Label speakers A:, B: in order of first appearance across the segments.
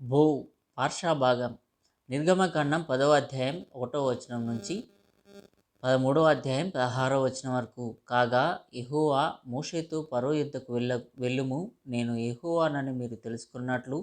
A: భూ పార్షా భాగం నిర్గమకాండం పదవ అధ్యాయం ఒకటో వచనం నుంచి పదమూడవ అధ్యాయం పదహారవ వచనం వరకు. కాగా ఎహోవా మోషేతో పరో యుద్ధకు వెళ్ళ వెళ్ళుము. నేను ఎహోవానని మీరు తెలుసుకున్నట్లు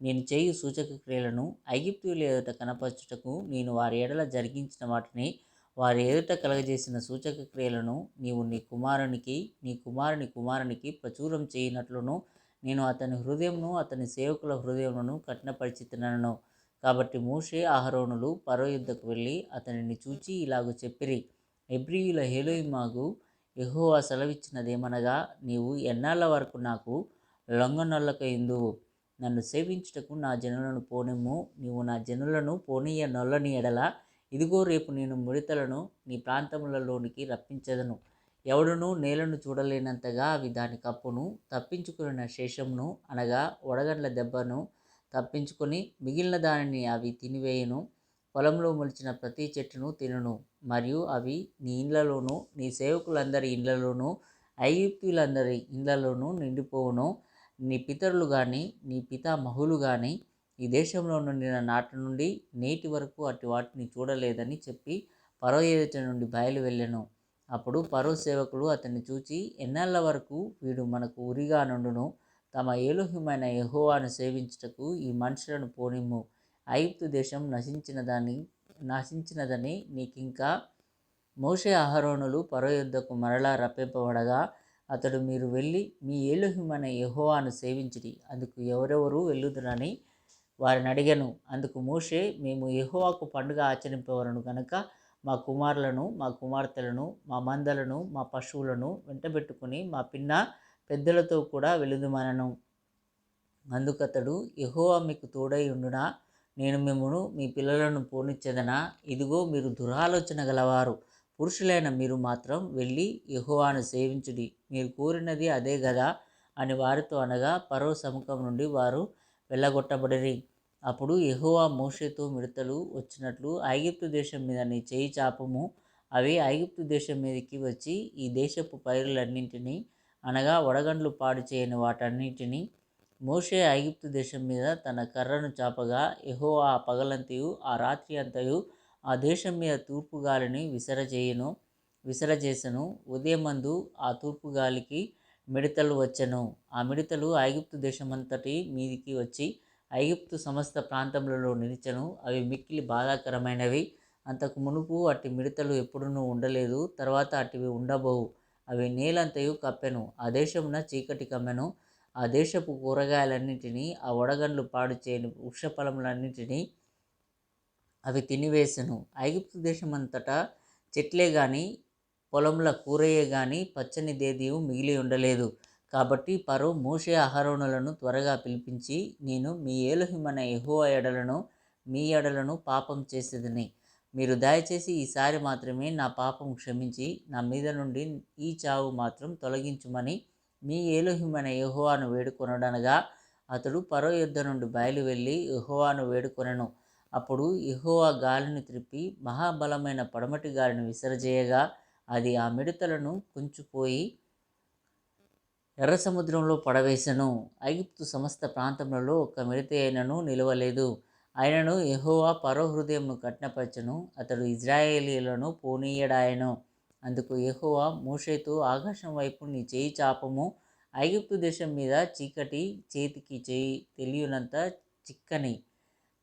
A: నేను చేయు సూచక క్రియలను ఐగిప్తుల ఎదుట కనపరచుటకు నేను వారి ఎడల జరిగించిన వాటిని వారి ఎదుట కలగజేసిన సూచక క్రియలను నీవు నీ కుమారునికి నీ కుమారుని కుమారునికి ప్రచురం చేయనట్లును నేను అతని హృదయంను అతని సేవకుల హృదయములను కఠినపరిచితున్నాను. కాబట్టి మోషే అహరోనులు పరో యుద్ధకు వెళ్ళి అతనిని చూచి ఇలాగ చెప్పిరి. ఎబ్రియుల హేలోయిమాగు ఎహోవా సెలవిచ్చినదేమనగా నీవు ఎన్నాళ్ళ వరకు నాకు లొంగనొల్లక ఎందువు? నన్ను సేవించుటకు నా జనులను పోనిమ్ము. నీవు నా జనులను పోనీయ నొల్లని ఎడల. ఇదిగో రేపు నేను ముడితలను నీ ప్రాంతములలోనికి రప్పించదను. ఎవడునూ నేలను చూడలేనంతగా అవి దాని కప్పును తప్పించుకున్న శేషమును అనగా వడగండ్ల దెబ్బను తప్పించుకొని మిగిలిన దానిని అవి తినివేయును. పొలంలో మొలిచిన ప్రతి చెట్టును తినును. మరియు అవి నీ ఇండ్లలోనూ నీ సేవకులందరి ఇండ్లలోనూ ఐగుప్తులందరి ఇండ్లలోనూ నిండిపోవును. నీ పితరులు కానీ నీ పితామహులు కానీ ఈ దేశంలో నుండిన నాటి నుండి నేటి వరకు అటు వాటిని చూడలేదని చెప్పి పరో ఎదుట నుండి బయలు వెళ్ళెను. అప్పుడు పరో సేవకులు అతన్ని చూచి ఎన్నాళ్ళ వరకు వీడు మనకు ఉరిగా నుండును? తమ ఏలుహ్యమైన యహోవాను సేవించుటకు ఈ మనుషులను పోనిమ్ము. ఐగుప్తు దేశం నశించినదాన్ని నశించినదని నీకింకా మోషే అహరోనులు పరో యుద్ధకు మరలా రప్పింపబడగా అతడు మీరు వెళ్ళి మీ ఏలుహిమైన యహోవాను సేవించిడి. అందుకు ఎవరెవరు వెళ్ళుదురని వారిని అడిగాను. అందుకు మోషే మేము యహోవాకు పండుగ ఆచరింపవలను కనుక మా కుమారులను మా కుమార్తెలను మా మందలను మా పశువులను వెంటబెట్టుకుని మా పిన్న పెద్దలతో కూడా వెలుదుమనను. అందుకతడు ఎహోవా మీకు తోడై ఉండునా? నేను మిమ్మను మీ పిల్లలను పోనిచ్చేదనా? ఇదిగో మీరు దురాలోచన గలవారు. పురుషులైన మీరు మాత్రం వెళ్ళి యహోవాను సేవించుడి. మీరు కోరినది అదే కదా అని వారితో అనగా పరో సముఖం నుండి వారు వెళ్ళగొట్టబడిరి. అప్పుడు యెహోవా మోషేతో మిడతలు వచ్చినట్లు ఐగుప్తు దేశం మీద నీ చేయి చాపము. అవి ఐగుప్తు దేశం మీదకి వచ్చి ఈ దేశపు పైరులన్నింటినీ అనగా వడగండ్లు పాడు చేయని వాటన్నింటినీ మోషే ఐగుప్తు దేశం మీద తన కర్రను చాపగా ఎహో ఆ పగలంతయు ఆ రాత్రి అంతయు ఆ దేశం మీద తూర్పు గాలిని విసరజేయను విసరజేసను. ఉదయమందు ఆ తూర్పు గాలికి మిడతలు వచ్చెను. ఆ మిడతలు ఐగుప్తు దేశమంతటి మీదికి వచ్చి ఐగుప్తు సమస్త ప్రాంతంలో నిలిచను. అవి మిక్కిలి బాధాకరమైనవి. అంతకు మునుపు అట్టి మిడతలు ఎప్పుడూ ఉండలేదు. తర్వాత అటివి ఉండబోవు. అవి నేలంతయు కప్పెను. ఆ దేశమున చీకటి కమ్మెను. ఆ దేశపు కూరగాయలన్నింటినీ ఆ వడగండ్లు పాడు చేయని వృక్షఫలములన్నింటినీ అవి తినివేసెను. ఐగుప్తు దేశమంతటా చెట్లే కానీ పొలంలో కూరయే కానీ పచ్చని దేదీయు మిగిలి ఉండలేదు. కాబట్టి పరో మోషే అహరోనులను త్వరగా పిలిపించి నేను మీ ఏలుహిమన ఎహో ఎడలను మీ ఎడలను పాపం చేసేదని. మీరు దయచేసి ఈసారి మాత్రమే నా పాపం క్షమించి నా మీద నుండి ఈ చావు మాత్రం తొలగించుమని మీ ఏలుహిమన యహోవాను వేడుకొనడనగా అతడు పరో యుద్ధ నుండి బయలు వెళ్ళి వేడుకొనను. అప్పుడు యహోవా గాలిని త్రిప్పి మహాబలమైన పడమటి గాలిని విసరజేయగా అది ఆ మిడతలను కుంచుపోయి ఎర్ర సముద్రంలో పడవేశను ఐగుప్తు సమస్త ప్రాంతములలో ఒక్క మిడత అయినను నిలవలేదు. ఆయనను ఎహోవా పరో హృదయంను కఠినపరచను. అతడు ఇజ్రాయేలీలను పోనీయడాయను. అందుకు ఎహోవా మోషేతో ఆకాశం వైపు నీ చేయి చాపము. ఐగుప్తు దేశం మీద చీకటి చేతికి చేయి తెలియనంత చిక్కని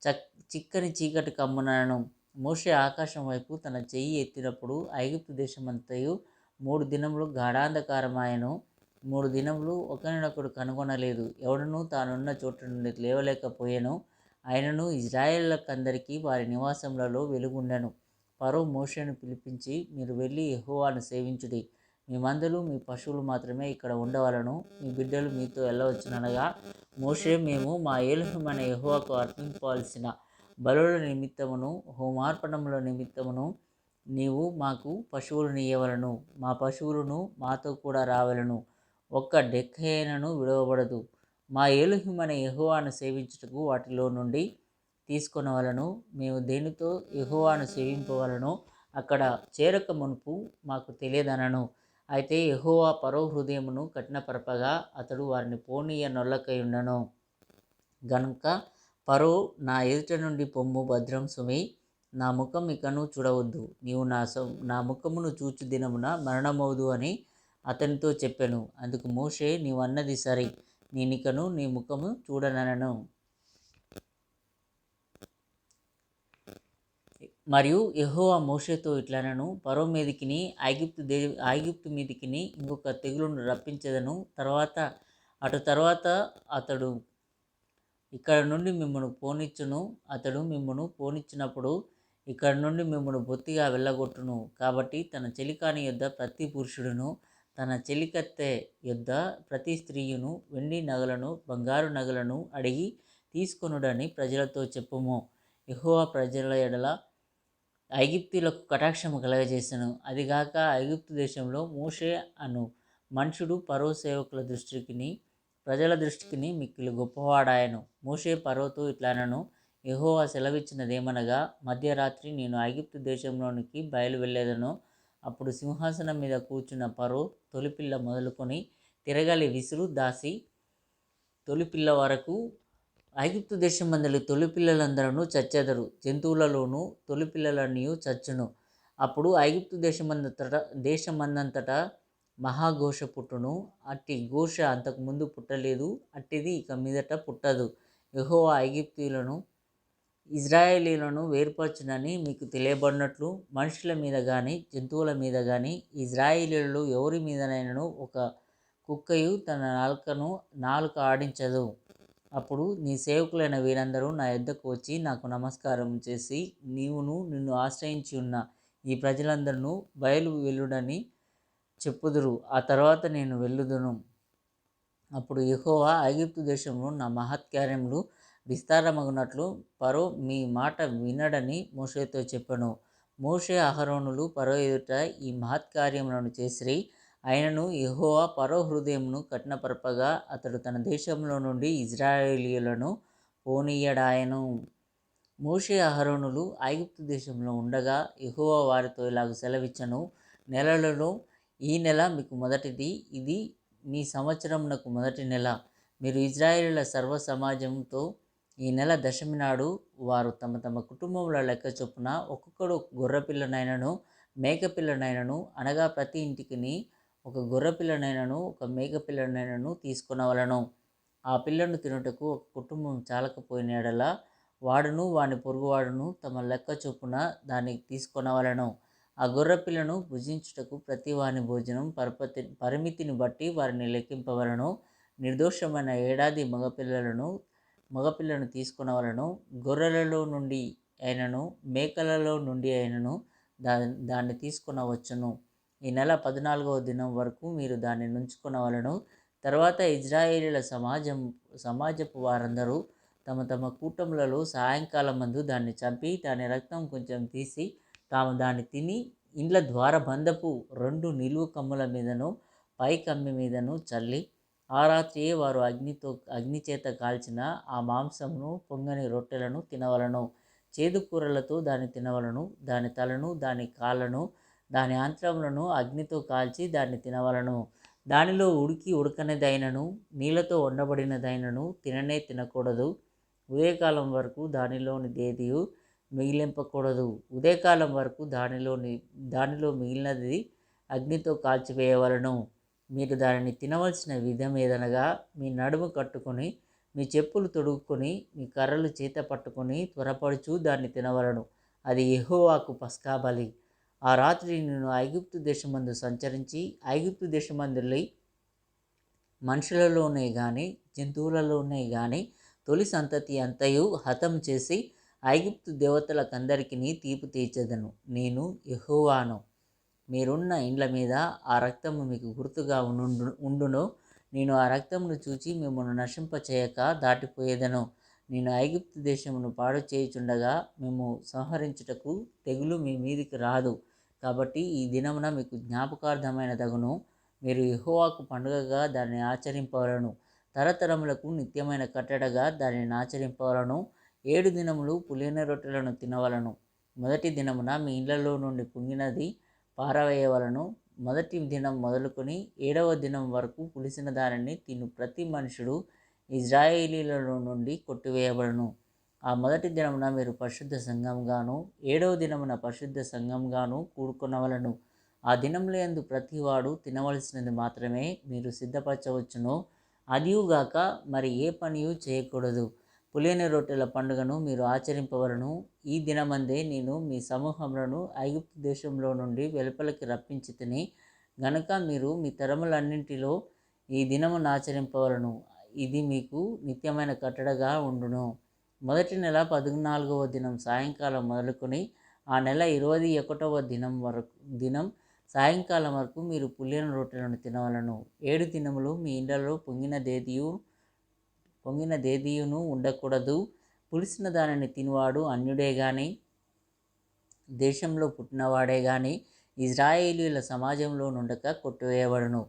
A: చక్ చిక్కని చీకటి కమ్మునను. మోషే ఆకాశం వైపు తన చెయ్యి ఎత్తినప్పుడు ఐగుప్తు దేశమంతయు మూడు దినములు గాఢాంధకారమాయను. మూడు దినములు ఒకరినొకడు కనుగొనలేదు. ఎవడనూ తానున్న చోటు నుండి లేవలేకపోయాను. ఆయనను ఇజ్రాయేళ్ళకందరికీ వారి నివాసములలో వెలుగుండెను. పరో మోషను పిలిపించి మీరు వెళ్ళి ఎహోవాను సేవించుడి. మీ మందులు మీ పశువులు మాత్రమే ఇక్కడ ఉండవలను. మీ బిడ్డలు మీతో వెళ్ళవచ్చుననగా మోషే మేము మా ఏలుహమైన ఎహోవాకు అర్పింపవలసిన బలుల నిమిత్తమును హోమార్పణముల నిమిత్తమును నీవు మాకు పశువులను ఇయ్యవలను. మా పశువులను మాతో కూడా రావలను. ఒక్క డెక్కైనను విడవబడదు. మా ఏలుహిమన యెహోవాను సేవించుటకు వాటిలో నుండి తీసుకొనవలను. మేము దేనితో యెహోవాను సేవింపవలను అక్కడ చేరక మునుపు మాకు తెలియదనను. అయితే యెహోవా పరో హృదయమును కఠినపరపగా అతడు వారిని పోనీయ నొల్లకై ఉండను గనుక పరో నా ఎదుట నుండి పొమ్ము భద్రం సుమి నా ముఖం ఇకను చూడవద్దు. నీవు నా నా ముఖమును చూచు దినమున మరణమవుదు అని అతనితో చెప్పాను. అందుకు మోషే నీవన్నది సరే. నేనికను నీ ముఖము చూడనను మరియు యహోవా మోషేతో ఇట్లనను. పరో మీదికిని ఐగిప్తు దే ఐగిప్తు మీదికిని ఇంకొక తెగులును రప్పించదను. తర్వాత అటు తర్వాత అతడు ఇక్కడ నుండి మిమ్మల్ని పోనిచ్చును. అతడు మిమ్మను పోనిచ్చినప్పుడు ఇక్కడ నుండి మిమ్మల్ని బొత్తిగా వెళ్ళగొట్టును. కాబట్టి తన చెలికాని యొద్ద ప్రతి పురుషుడును తన చెలికత్తె యొద్ద ప్రతి స్త్రీయును వెండి నగలను బంగారు నగలను అడిగి తీసుకొనుడని ప్రజలతో చెప్పుము. ఎహోవా ప్రజల ఎడల ఐగిప్తులకు కటాక్షము కలగజేసెను. అదిగాక ఐగుప్తు దేశంలో మోషే అను మనుషుడు పరో సేవకుల దృష్టికిని ప్రజల దృష్టికిని మిక్కిలి గొప్పవాడాయను. మోషే పరోతో ఇట్లానను ఎహోవా సెలవిచ్చినదేమనగా మధ్యరాత్రి నేను ఐగిప్తు దేశంలోనికి బయలు వెళ్ళేదను అప్పుడు సింహాసనం మీద కూర్చున్న పరో తొలిపిల్ల మొదలుకొని తిరగలి విసురు దాసి తొలిపిల్ల వరకు ఐగుప్తు దేశం మందలి తొలిపిల్లలందరూ చచ్చెదరు జంతువులలోనూ తొలిపిల్లలన్నీ చచ్చును. అప్పుడు ఐగుప్తు దేశమంతట దేశమందంతటా మహాఘోష పుట్టును. అట్టి ఘోష అంతకుముందు పుట్టలేదు అట్టిది ఇక మీదట పుట్టదు. యెహోవా ఐగిప్తులను ఇజ్రాయేలీలను వేర్పరచునని మీకు తెలియబడినట్లు మనుషుల మీద కానీ జంతువుల మీద కానీ ఇజ్రాయేలీలు ఎవరి మీదనైనను ఒక కుక్కయు తన నాలుకను నాలుక ఆడించదు. అప్పుడు నీ సేవకులైన వీరందరూ నా యొద్దకు వచ్చి నాకు నమస్కారం చేసి నీవును నిన్ను ఆశ్రయించి ఉన్న ఈ ప్రజలందరూ బయలు వెళ్ళుడని చెప్పుదురు. ఆ తర్వాత నేను వెళ్ళుదును. అప్పుడు యహోవా ఐగిప్తు దేశంలో నా మహత్కార్యములు విస్తారమగునట్లు పరో మీ మాట వినడని మోషేతో చెప్పను. మోషే అహరోనులు పరో ఎదుట ఈ మహత్కార్యములను చేసిరి. ఆయనను ఎహోవా పరో హృదయమును కఠినపరపగా అతడు తన దేశంలో నుండి ఇజ్రాయేలీయులను పోనీయడాయను. మోషే అహరోనులు ఐగుప్తు దేశంలో ఉండగా ఎహోవా వారితో ఇలాగ సెలవిచ్చను. నెలలలో ఈ నెల మీకు మొదటిది. ఇది మీ సంవత్సరమునకు మొదటి నెల. మీరు ఇజ్రాయేలీల సర్వ సమాజంతో ఈ నెల దశమి నాడు వారు తమ తమ కుటుంబముల లెక్క చొప్పున ఒక్కొక్కడు గొర్రెపిల్లనైనను మేకపిల్లనైనను అనగా ప్రతి ఇంటికిని ఒక గొర్రెపిల్లనైనను ఒక మేకపిల్లనైనను తీసుకునవలను. ఆ పిల్లను తినుటకు ఒక కుటుంబం చాలకపోయినడలా వాడును వాని పొరుగువాడును తమ లెక్క చొప్పున దానికి తీసుకొనవలను. ఆ గొర్రెపిల్లను భుజించుటకు ప్రతి వాని భోజనం పరపతి పరిమితిని బట్టి వారిని లెక్కింపవలను. నిర్దోషమైన ఏడాది మగపిల్లలను మగపిల్లను తీసుకునవలను గొర్రెలలో నుండి అయినను మేకలలో నుండి అయినను దా దాన్ని తీసుకొనవచ్చును ఈ నెల పద్నాలుగవ దినం వరకు మీరు దాన్ని నుంచుకునవలను తర్వాత ఇజ్రాయేలీల సమాజం సమాజపు వారందరూ తమ తమ కూటములలో సాయంకాలం మందు దాన్ని చంపి దాని రక్తం కొంచెం తీసి తాము దాన్ని తిని ఇండ్ల ద్వారబంధపు రెండు నిలువు కమ్ముల మీదను పై కమ్మి మీదను చల్లి ఆ రాత్రియే వారు అగ్నితో అగ్ని చేత కాల్చిన ఆ మాంసమును పొంగని రొట్టెలను తినవలను. చేదు కూరలతో దాన్ని తినవలను దాని తలను దాని కాళ్ళను దాని ఆంత్రములను అగ్నితో కాల్చి దాన్ని తినవలను. దానిలో ఉడికి ఉడకనిదైనను నీళ్ళతో వండబడినదైనను తిననే తినకూడదు. ఉదయకాలం వరకు దానిలోని దేదియు మిగిలింపకూడదు. ఉదయకాలం వరకు దానిలోని దానిలో మిగిలినది అగ్నితో కాల్చివేయవలను. మీరు దానిని తినవలసిన విధం ఏదనగా మీ నడుము కట్టుకొని మీ చెప్పులు తొడుక్కొని మీ కర్రలు చేత పట్టుకొని త్వరపడుచు దాన్ని తినవలను. అది ఎహోవాకు పస్కా బలి. ఆ రాత్రి నేను ఐగుప్తు దేశమందు సంచరించి ఐగుప్తు దేశమందులై మనుషులలోనే కానీ జంతువులలోనే కానీ తొలి సంతతి అంతయు హతం చేసి ఐగుప్తు దేవతలకందరికీ తీపు తీర్చెదను. నేను ఎహోవాను మీరున్న ఇండ్ల మీద ఆ రక్తము మీకు గుర్తుగా ఉండు ఉండును. నేను ఆ రక్తమును చూచి మిమ్మల్ని నశింపచేయక దాటిపోయేదను. నేను ఐగుప్తు దేశమును పాడు చేయుచుండగా మేము సంహరించుటకు తెగులు మీ మీదికి రాదు. కాబట్టి ఈ దినమున మీకు జ్ఞాపకార్థమైన తగును మీరు యెహోవాకు పండుగగా దాన్ని ఆచరింపవలను. తరతరములకు నిత్యమైన కట్టడగా దానిని ఆచరింపవలను. ఏడు దినములు పులిన రొట్టెలను తినవలను. మొదటి దినమున మీ ఇళ్ళలో నుండి పుంగినది పారవేయవలను. మొదటి దినం మొదలుకొని ఏడవ దినం వరకు పులిసిన దానిని తిను. ప్రతి మనుషుడు ఇజ్రాయేలీల నుండి కొట్టివేయబడను. ఆ మొదటి దినమున మీరు పరిశుద్ధ సంఘంగాను ఏడవ దినమున పరిశుద్ధ సంఘంగాను కూడుకునవలను. ఆ దినంలో ఎందు ప్రతివాడు తినవలసినది మాత్రమే మీరు సిద్ధపరచవచ్చును. అదియుగాక మరి ఏ పనియు చేయకూడదు. పులియని రొట్టెల పండుగను మీరు ఆచరింపవలను. ఈ దినమందే నేను మీ సమూహములను ఐగుప్తు దేశంలో నుండి వెలుపలికి రప్పించి తిని గనుక మీరు మీ తరములన్నింటిలో ఈ దినమును ఆచరింపవలను. ఇది మీకు నిత్యమైన కట్టడగా ఉండును. మొదటి నెల పద్నాలుగవ దినం సాయంకాలం మొదలుకొని ఆ నెల ఇరవై ఒకటవ దినం వరకు దినం సాయంకాలం వరకు మీరు పులియన రొట్టెలను తినవలను. ఏడు దినములు మీ ఇండ్లలో పొంగిన దేదీయు పొంగిన దేదీయును ఉండకూడదు. పులిసిన దానిని తినివాడు అన్యుడే కానీ దేశంలో పుట్టినవాడే కానీ ఇజ్రాయేలీల సమాజంలో నుండక కొట్టివేయబడును.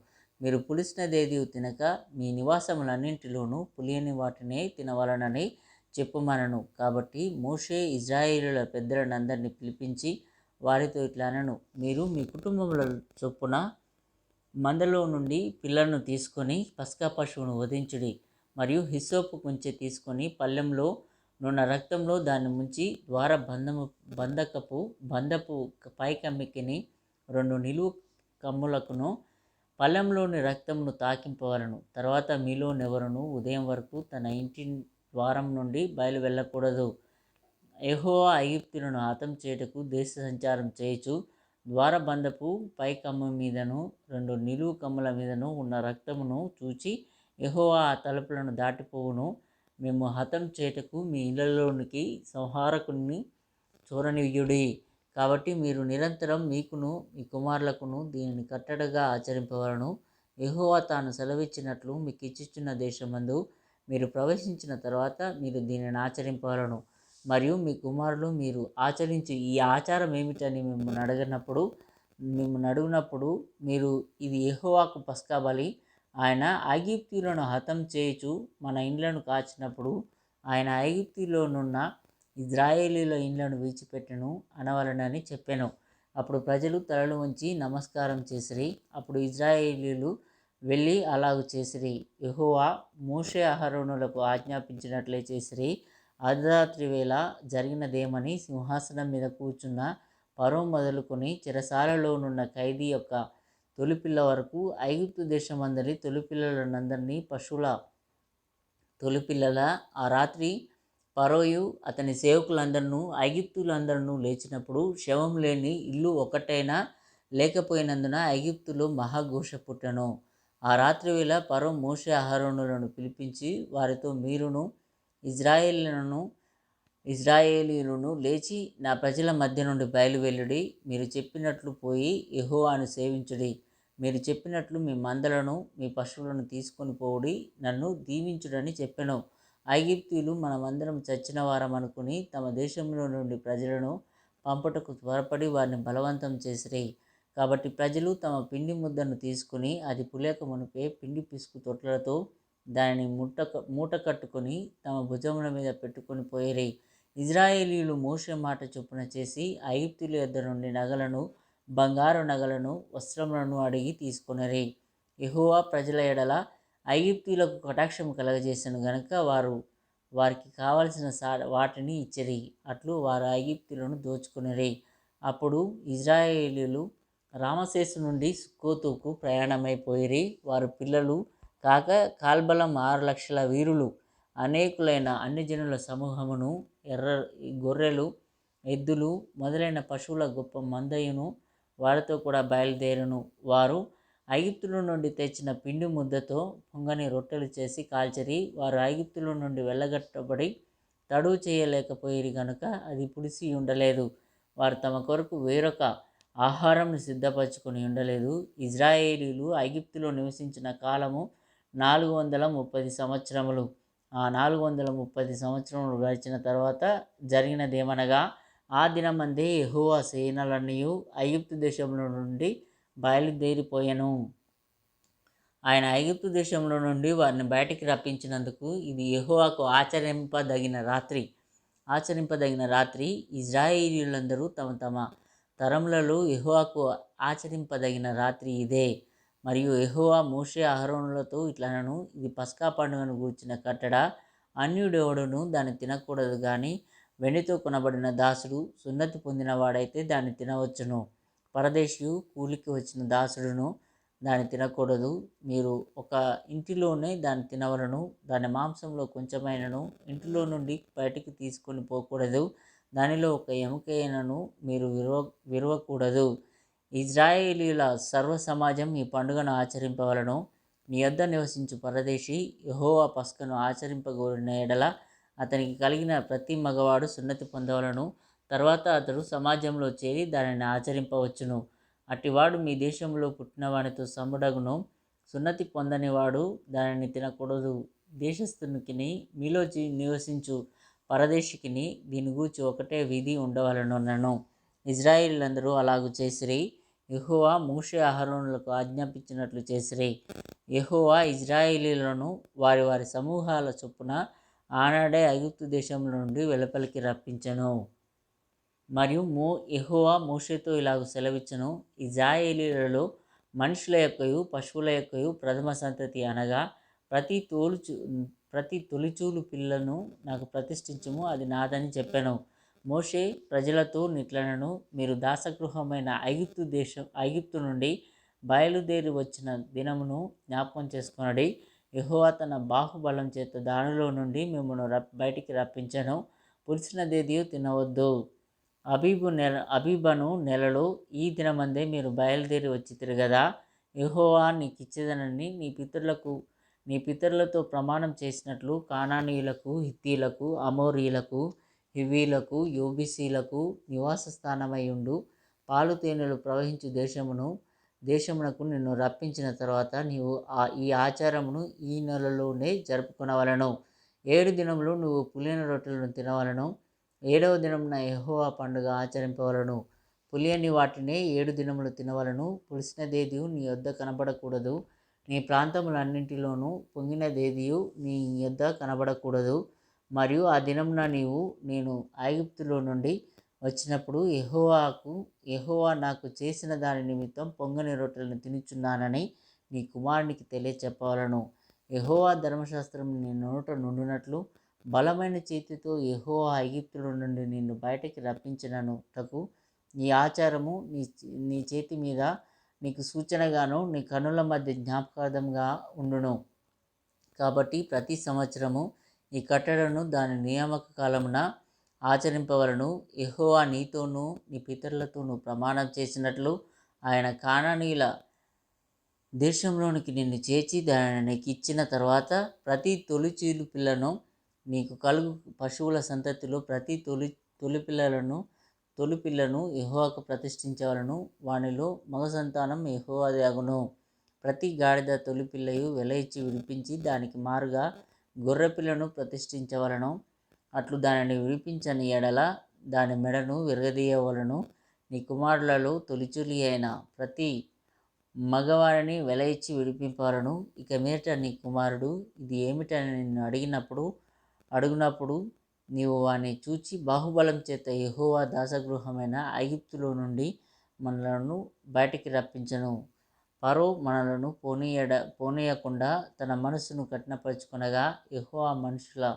A: మీరు పులిసిన దేదీయు తినక మీ నివాసములన్నింటిలోనూ పులియని వాటినే తినవలనని చెప్పుమనను. కాబట్టి మోషే ఇజ్రాయేలుల పెద్దలందరినీ పిలిపించి వారితో ఇట్లానను మీరు మీ కుటుంబముల చొప్పున మందలో నుండి పిల్లలను తీసుకొని పస్కా పశువును వధించుడి. మరియు హిస్సోపు కొంచె తీసుకొని పళ్ళెంలో నున్న రక్తంలో దాన్ని ముంచి ద్వార బంధము బంధకపు బంధపు పైకమ్మికిని రెండు నిలువు కమ్ములకును పళ్ళెంలోని రక్తమును తాకింపవలను. తర్వాత మీలోనెవరును ఉదయం వరకు తన ఇంటి ద్వారం నుండి బయలు వెళ్ళకూడదు. ఎహోవా ఐగుప్తులను హతం చేయుటకు దేశ సంచారం చేయొచ్చు ద్వారబంధపు పై కమ్మ మీదను రెండు నిలువు కమ్ముల మీదను ఉన్న రక్తమును చూచి యహోవా ఆ తలుపులను దాటిపోవును. మేము హతం చేయుటకు మీ ఇళ్ళలోనికి సంహారకుని చూరనియుడి కాబట్టి మీరు నిరంతరం మీకును మీ కుమారులకును దీనిని కట్టడగా ఆచరింపవలను. యహోవా తాను సెలవిచ్చినట్లు మీకు ఇచ్చిచున్న దేశమందు మీరు ప్రవేశించిన తర్వాత మీరు దీనిని ఆచరింపవలను. మరియు మీ కుమారులు మీరు ఆచరించి ఈ ఆచారం ఏమిటని మిమ్మల్ని అడిగినప్పుడు మిమ్మల్ని అడిగినప్పుడు మీరు ఇది ఎహోవాకు పస్కాబలి ఆయన ఐగిప్తీయులను హతం చేయుచు మన ఇండ్లను కాచినప్పుడు ఆయన ఐగిప్తిలోనున్న ఇజ్రాయేలీల ఇండ్లను విడిచిపెట్టను అనవలనని చెప్పాను. అప్పుడు ప్రజలు తలలు ఉంచి నమస్కారం చేసిరి. అప్పుడు ఇజ్రాయేలీలు వెళ్ళి అలాగు చేసిరి. యహోవా మూషే అహరోనులకు ఆజ్ఞాపించినట్లే చేసిరి. అర్ధరాత్రి వేళ జరిగినదేమని సింహాసనం మీద కూర్చున్న పరో మొదలుకొని చెరసాలలోనున్న ఖైదీ యొక్క తొలిపిల్ల వరకు ఐగుప్తు దేశమందరి తొలిపిల్లలనందరినీ పశువుల తొలిపిల్లల ఆ రాత్రి పరోయు అతని సేవకులందరూ ఐగిప్తులందరూ లేచినప్పుడు శవం లేని ఇల్లు ఒకటైనా లేకపోయినందున ఐగిప్తులో మహాఘోష పుట్టెను. ఆ రాత్రి వేళ పరో మోషే అహరోనులను పిలిపించి వారితో మీరును ఇజ్రాయేలీలను ఇజ్రాయేలీలను లేచి నా ప్రజల మధ్య నుండి బయలువెళ్ళుడి మీరు చెప్పినట్లు పోయి ఎహోవాను సేవించుడి. మీరు చెప్పినట్లు మీ మందలను మీ పశువులను తీసుకొని పోడి నన్ను దీవించుడని చెప్పెను. ఐగిప్తీయులు మనమందరం చచ్చిన వారం అనుకుని తమ దేశంలో నుండి ప్రజలను పంపుటకు త్వరపడి వారిని బలవంతం చేసిరి. కాబట్టి ప్రజలు తమ పిండి ముద్దను తీసుకుని అది పులేక మునిపే పిండి పిసుకు తొట్లతో దానిని ముట్ట మూట కట్టుకొని తమ భుజముల మీద పెట్టుకొని పోయిరి. ఇజ్రాయేలీలు మోసే మాట చొప్పున చేసి ఐగుప్తుల యొద్ద నుండి నగలను బంగారు నగలను వస్త్రములను అడిగి తీసుకునరి. ఎహువా ప్రజల ఎడల ఐగుప్తులకు కటాక్షం కలగజేసిన గనుక వారు వారికి కావలసిన సా వాటిని ఇచ్చిరి. అట్లు వారు ఐగుప్తులను దోచుకునిరి. అప్పుడు ఇజ్రాయేలీలు రామశేసు నుండి సుక్కోతుకు ప్రయాణమైపోయిరి. వారు పిల్లలు కాక కాల్బలం ఆరు లక్షల వీరులు. అనేకులైన అన్ని జనుల సమూహమును ఎర్ర గొర్రెలు ఎద్దులు మొదలైన పశువుల గొప్ప మందయును వారితో కూడా బయలుదేరును. వారు ఐగుప్తుల నుండి తెచ్చిన పిండి ముద్దతో పొంగని రొట్టెలు చేసి కాల్చరి వారు ఐగుప్తుల నుండి వెళ్ళగట్టబడి తడువు చేయలేకపోయిరి గనుక అది పులిసి ఉండలేదు. వారు తమ కొరకు వేరొక ఆహారంను సిద్ధపరచుకొని ఉండలేదు. ఇజ్రాయేలీలు ఐగిప్తులో నివసించిన కాలము నాలుగు వందల ముప్పది సంవత్సరములు. ఆ నాలుగు వందల ముప్పది సంవత్సరములు గడిచిన తర్వాత జరిగినదేమనగా ఆ దినమందే ఎహోవా సేనలన్నీ ఐగుప్తు దేశంలో నుండి బయలుదేరిపోయాను. ఆయన ఐగుప్తు దేశంలో నుండి వారిని బయటికి రప్పించినందుకు ఇది ఎహోవాకు ఆచరింపదగిన రాత్రి. ఆచరింపదగిన రాత్రి ఇజ్రాయేలీలందరూ తమ తమ తరములలో ఎహోవాకు ఆచరింపదగిన రాత్రి ఇదే. మరియు ఎహోవా మూషే అహరోనులతో ఇట్లనను ఇది పస్కా పండుగను గూర్చిన కట్టడ. అన్యుడెవడును దాన్ని తినకూడదు కానీ వెండితో కొనబడిన దాసుడు సున్నతి పొందిన వాడైతే దాన్ని తినవచ్చును. పరదేశియు కూలికి వచ్చిన దాసుడును దాన్ని తినకూడదు. మీరు ఒక ఇంటిలోనే దాన్ని తినవలను దాని మాంసంలో కొంచెమైనను ఇంటిలో నుండి బయటికి తీసుకొని పోకూడదు. దానిలో ఒక ఎముకైనను మీరు విరవ విరవకూడదు. ఇజ్రాయేలీల సర్వ సమాజం ఈ పండుగను ఆచరింపవలను. నీ యొద్ద నివసించు పరదేశి యహోవా పస్కను ఆచరింపగోరిన ఎడల అతనికి కలిగిన ప్రతి మగవాడు సున్నతి పొందవలను. తర్వాత అతడు సమాజంలో చేరి దానిని ఆచరింపవచ్చును. అట్టివాడు మీ దేశంలో పుట్టినవానితో సముడగును. సున్నతి పొందనివాడు దానిని తినకూడదు. దేశస్థునికిని మీలో నివసించు పరదేశికిని దీని గూర్చి ఒకటే విధి ఉండవలనను ఇజ్రాయిలందరూ అలాగు చేసిరి. యహోవా మూషే అహరోనులకు ఆజ్ఞాపించినట్లు చేసిరి. యహోవా ఇజ్రాయిలీలను వారి వారి సమూహాల చొప్పున ఆనాడే ఐగుప్తు దేశంలో నుండి వెలుపలికి రప్పించను. మరియు మో ఎహోవా మోషేతో ఇలాగ సెలవిచ్చను. ఇజాయేలీలలో మనుషుల యొక్కయు పశువుల యొక్కయు ప్రథమ సంతతి అనగా ప్రతి తోలుచు ప్రతి తొలిచూలు పిల్లను నాకు ప్రతిష్ఠించము అది నాదని చెప్పాను. మోషే ప్రజలతో నిట్లనను మీరు దాసగృహమైన ఐగుప్తు దేశం ఐగుప్తు నుండి బయలుదేరి వచ్చిన దినమును జ్ఞాపకం చేసుకునడి. యహోవా తన బాహుబలం చేత దానిలో నుండి మిమ్మల్ని రప్ బయటికి రప్పించను. పులిసినదేదియు తినవద్దు. అబీబు నెల అబీబను నెలలో ఈ దినమందే మీరు బయలుదేరి వచ్చి తిరగదా? యహోవా నీకు ఇచ్చేదనని నీ పితరులకు నీ పితరులతో ప్రమాణం చేసినట్లు కానానీయులకు హిత్తీలకు అమోరీలకు హివీలకు యోబిసీలకు నివాస స్థానమై ఉండు. పాలు తేనెలు ప్రవహించు దేశమును దేశమునకు నిన్ను రప్పించిన తర్వాత నీవు ఆ ఈ ఆచారమును ఈ నెలలోనే జరుపుకునవలను. ఏడు దినములు నువ్వు పులియని రొట్టెలను తినవలను. ఏడవ దినమున ఎహోవా పండుగ ఆచరింపవలను. పులియని వాటినే ఏడు దినములు తినవలను. పులిసినదేదియు నీ యొద్ద కనబడకూడదు. నీ ప్రాంతములన్నింటిలోనూ పొంగినదేదియు నీ యొద్ద కనబడకూడదు. మరియు ఆ దినమున నీవు నేను ఐగుప్తులో నుండి వచ్చినప్పుడు ఎహోవాకు ఎహోవా నాకు చేసిన దాని నిమిత్తం పొంగని రొట్టెలను తినుచున్నానని నీ కుమారునికి తెలియచెప్పవలను. ఎహోవా ధర్మశాస్త్రం నీ నోట నుండినట్లు బలమైన చేతితో ఎహోవా ఐగిప్తుల నుండి నిన్ను బయటకి రప్పించినను తకు నీ ఆచారము నీ నీ చేతి మీద నీకు సూచనగాను నీ కనుల మధ్య జ్ఞాపకార్థంగా ఉండును. కాబట్టి ప్రతి సంవత్సరము ఈ కట్టడను దాని నియామక కాలమున ఆచరింపవలను. ఎహోవా నీతోనూ నీ పితరులతోనూ ప్రమాణం చేసినట్లు ఆయన కానానీయుల దేశంలోనికి నిన్ను చేర్చి దానిని నీకు ఇచ్చిన తర్వాత ప్రతి తొలిచీలు పిల్లను నీకు కలుగు పశువుల సంతతిలో ప్రతి తొలి తొలి పిల్లలను తొలి పిల్లను ఎహోవాకు ప్రతిష్ఠించవలను. వానిలో మగ సంతానం యహోవాది ప్రతి గాడిద తొలి పిల్లయు వెల ఇచ్చి విడిపించి దానికి మారుగా గొర్రె పిల్లను ప్రతిష్ఠించవలను. అట్లు దానిని విడిపించని ఎడల దాని మెడను విరగదీయవలను. నీ కుమారులలో తొలిచులి అయిన ప్రతి మగవారిని వెల ఇచ్చి ఇక మీదట నీ కుమారుడు ఇది ఏమిటని నిన్ను అడిగినప్పుడు అడుగునప్పుడు నీవు వాని చూచి బాహుబలం చేత యహోవా దాసగృహమైన ఐగిప్తులో నుండి మనలను బయటికి రప్పించను. పరో మనలను పోనీయడ పోనీయకుండా తన మనసును కఠినపరుచుకునగా యహోవా మనుషుల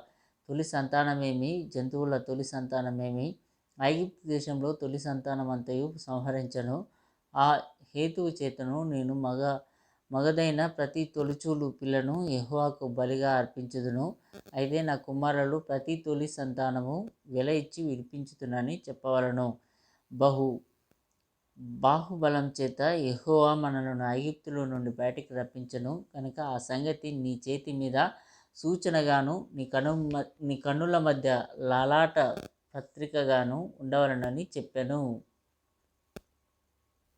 A: తొలి సంతానమేమి? జంతువుల తొలి సంతానమేమి? ఐగిప్తు దేశంలో తొలి సంతానం అంతయు సంహరించను. ఆ హేతువు చేతను నేను మగ మగదైన ప్రతి తొలిచూలు పిల్లను యహోవాకు బలిగా అర్పించుదును. అయితే నా కుమారులు ప్రతి తొలి సంతానము వెల ఇచ్చి విడిపించుతునని చెప్పవలను. బహు బాహుబలం చేత యహోవా మనలను ఐగుప్తులో నుండి బయటికి రప్పించను. కనుక ఆ సంగతి నీ చేతి మీద సూచనగాను నీ కను నీ కన్నుల మధ్య లాలాట పత్రికగాను ఉండవలనని చెప్పాను.